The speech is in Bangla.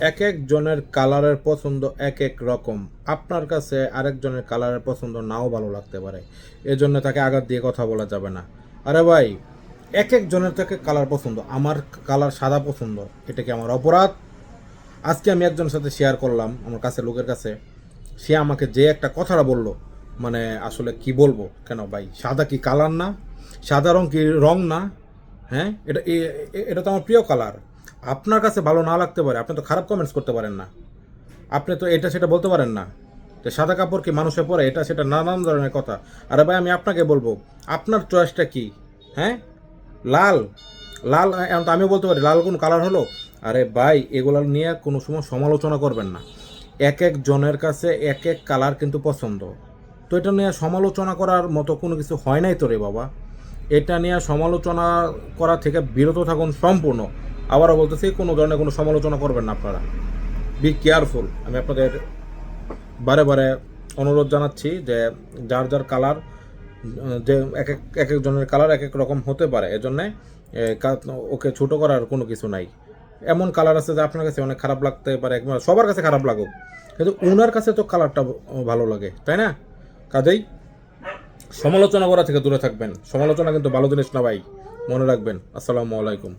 এক এক জনের কালারের পছন্দ এক এক রকম। আপনার কাছে আরেকজনের কালারের পছন্দ নাও ভালো লাগতে পারে। এজন্য তাকে আঘাত দিয়ে কথা বলা যাবে না। আরে ভাই, এক এক জনের থেকে কালার পছন্দ। আমার কালার সাদা পছন্দ। এটা কি আমার অপরাধ? আজকে আমি একজনের সাথে শেয়ার করলাম, আমার কাছে লোকের কাছে। সে আমাকে যে একটা কথাটা বলল মানে আসলে কি বলব? কেন ভাই, সাদা কি কালার না? সাদা রং কি রং না? হ্যাঁ? এটা এটা তো আমার প্রিয় কালার। আপনার কাছে ভালো না লাগতে পারে, আপনি তো খারাপ কমেন্টস করতে পারেন না। আপনি তো এটা সেটা বলতে পারেন না। যে সাদা কাপড় কি মানুষে পরে, এটা সেটা নানান ধরনের কথা। আরে ভাই, আমি আপনাকে বলব, আপনার চয়েসটা কি? হ্যাঁ? লাল। লাল তো আমিও বলতে পারি, লাল কোন কালার হলো? আরে ভাই, এগুলো নিয়ে কোনো সময় সমালোচনা করবেন না। এক এক জনের কাছে এক এক কালার কিন্তু পছন্দ। তো এটা নিয়ে সমালোচনা করার মতো কোনো কিছু হয় নাই তো রে বাবা। এটা নিয়ে সমালোচনা করা থেকে বিরত থাকুন সম্পূর্ণ। আবারও বলতেছি, কোনো ধরনের কোনো সমালোচনা করবেন না আপনারা। বি কেয়ারফুল আমি আপনাদের বারে বারে অনুরোধ জানাচ্ছি যে যার যার কালার, যে এক এক এক একজনের কালার এক এক রকম হতে পারে। এজন্যে ওকে ছোট করার কোনো কিছু নাই। এমন কালার আছে যে আপনার কাছে অনেক খারাপ লাগতে পারে সবার কাছে খারাপ লাগুক। কিন্তু ওনার কাছে তো কালারটা ভালো লাগে, তাই না? কাজেই সমালোচনা করা থেকে দূরে থাকবেন। সমালোচনা কিন্তু ভালো জিনিস না ভাই, মনে রাখবেন। আসসালামু আলাইকুম।